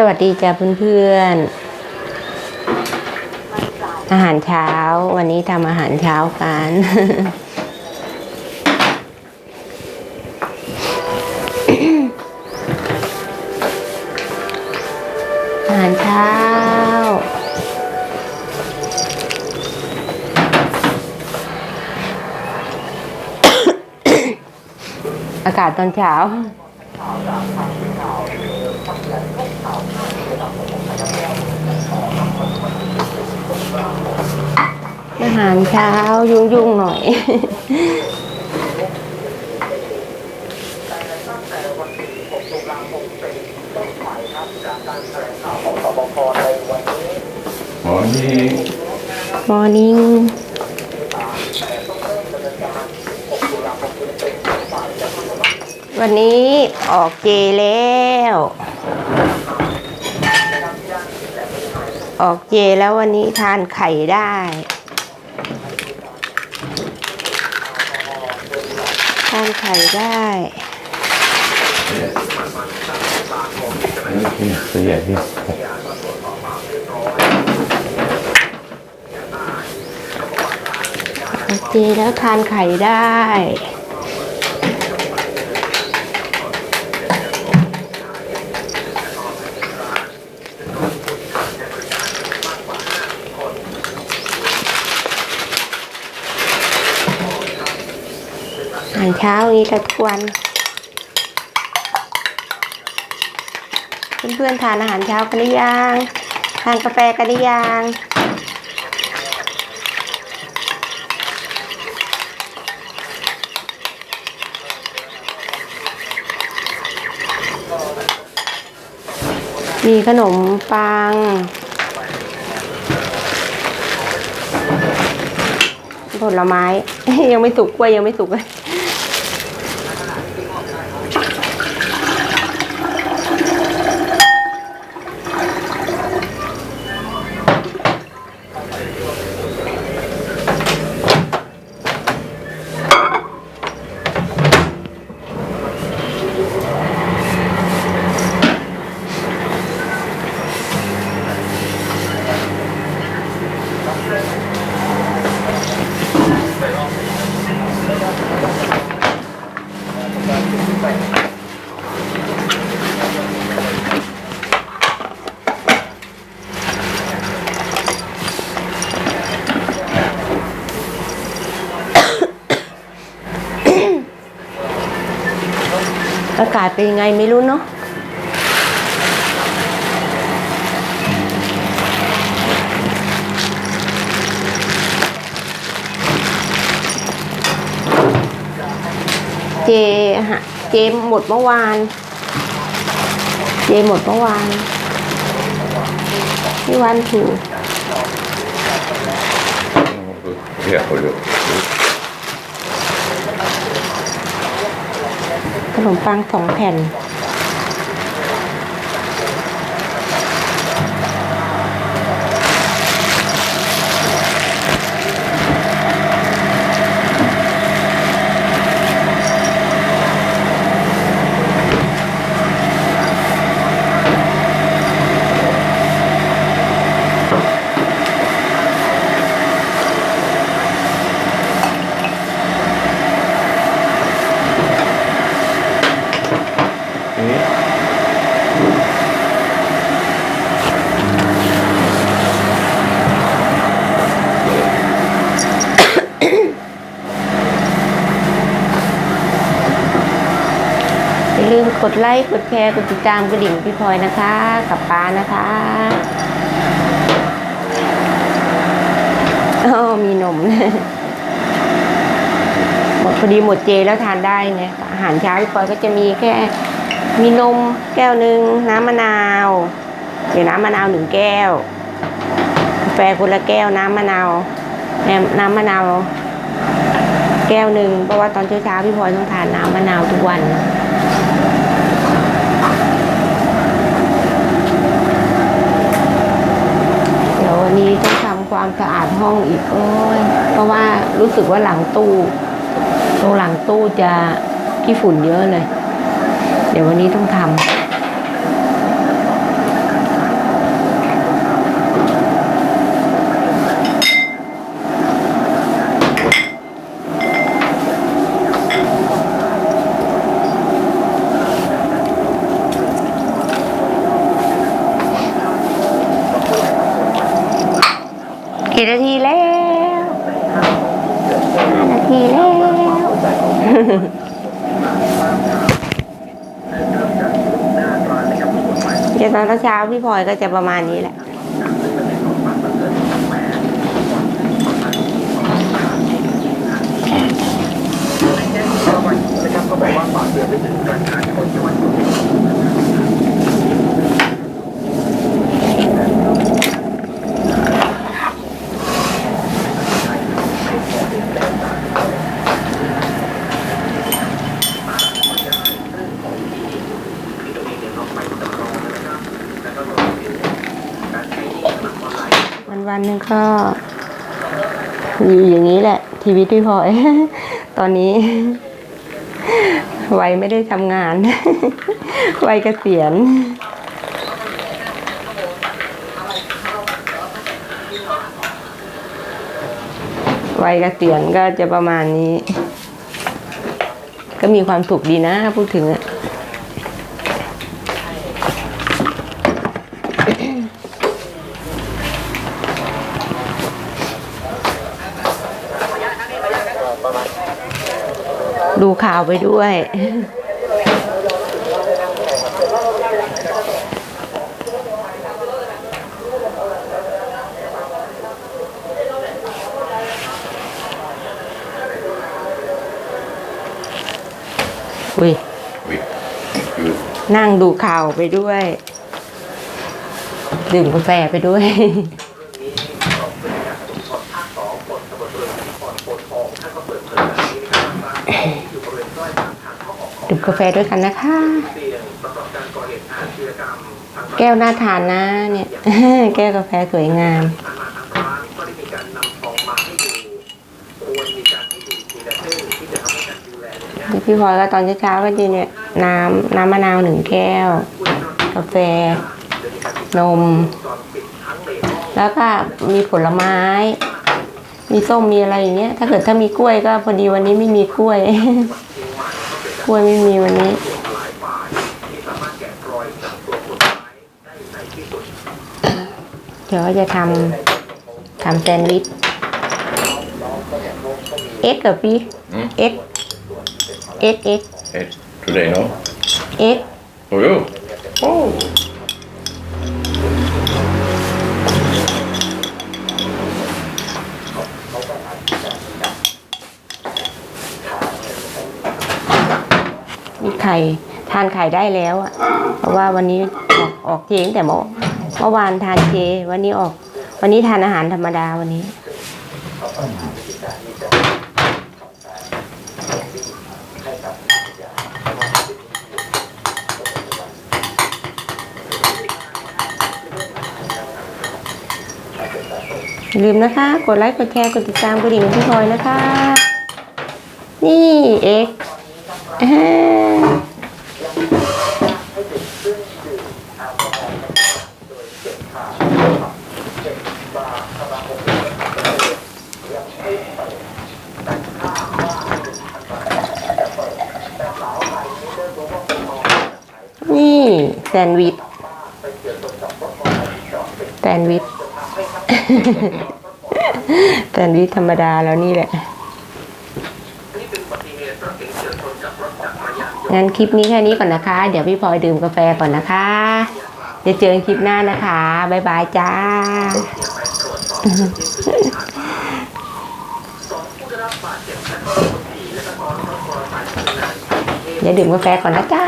สวัสดีจ้าเพื่อนๆ อาหารเช้า วันนี้ทำอาหารเช้ากัน อาหารเช้า อากาศตอนเช้า หารเช้ายุ่งๆหน่อยหมอนี่มอร์นิ่งวันนี้ออกเจแล้ว ออกเจแล้ววันนี้ทานไข่ได้ ทานไข่ได้นี่ตัวใหญ่ที่ออกเจแล้วทานไข่ได้าหารเช้านี้ทุกวัน เพื่อนๆทานอาหารเช้ากันหรือยังทานกาแฟกันหรือยังมีขนมปัง ผลไม้ ยังไม่สุกกล้วยยังไม่สุกเลย อากาศเป็นยังไงไม่รู้เนาะเจฮะเจหมดเมื่อวาน เจหมดเมื่อวานที่วันถูกเรียกเขาเลย ขน มปังสองแผ่น ลืมกดไลค์ กดแชร์ กดติดตามกระดิ่งพี่พลอยนะคะ กับป้านะคะอ๋อมีนม หมดพอดีหมดเจแล้วทานได้เนี่ยอาหารเช้าพี่พลอยก็จะมีแค่มีนมแก้วหนึ่งน้ำมะนาวเดี๋ยวน้ำมะนาวหนึ่งแก้วกาแฟคนละแก้วน้ำมะนาวแน้ำน้ำมะนาวแก้วหนึ่งเพราะว่าตอนเช้าๆพี่พลอยต้องทานน้ำมะนาวทุกวัน เดี๋ยว วันนี้ต้องทำความสะอาดห้องอีกโอ้ยเพราะว่ารู้สึกว่าหลังตู้ ตรงหลังตู้จะขี้ฝุ่นเยอะเลย เดี๋ยววันนี้ต้องทำ กี่นาทีแล้วห้านาทีแล้วเดี๋ยวตอนเช้าพี่พลอยก็จะประมาณนี้แหละวันวั นๆหนึงก็อยู่อย่างนี้แหละ ชีวิตพี่พลอยตอนนี้ วัยไม่ได้ทำงาน วัยเกษียณวัยเกษียณก็จะประมาณนี้ ก็มีความสุขดีนะพูดถึงอะ ดูข่าวไปด้วย อุ้ยวิคือนั่งดูข่าวไปด้วย ดื่มกาแฟไปด้วย ดื่มกาแฟด้วยกันนะคะ แก้วน่าทานนะเนี่ย แก้วกาแฟสวยงามพี่พลอยก็ตอนเช้าๆก็ดีเนี่ยน้ำน้ำมะนาวหนึ่งแก้ว กาแฟ นม แล้วก็มีผลไม้ มีส้มมีอะไรอย่างเงี้ย ถ้าเกิดถ้ามีกล้วยก็พอดีวันนี้ไม่มีกล้วย กล้วยไม่มีวันนี้ เดี๋ยวก็จะทำทำแซนด์วิชเอ็กกับพี่อืมเอ็กเอ็กเอ็กเอ็ด today no เอ็กโอ้ยโอ้มีไข่ทานไข่ได้แล้วอะเพราะว่าวันนี้ออกออกเจตั้งแต่เมื่อเมื่อวานทานเจ วันนี้ออก วันนี้ทานอาหารธรรมดาวันนี้ลืมนะคะ กดไลค์ กดแชร์ กดติดตามกระดิ่งพี่พลอยนะคะ นี่เอ็ก นี่แซนด์วิชแซนด์วิชแซนด์วิชธรรมดาแล้วนี่แหละ งั้นคลิปนี้แค่นี้ก่อนนะคะ เดี๋ยวพี่พลอยดื่มกาแฟก่อนนะคะเดี๋ยวเจอกันคลิปหน้านะคะบ๊ายบายจ้าอย่าดื่มกาแฟก่อนนะจ้า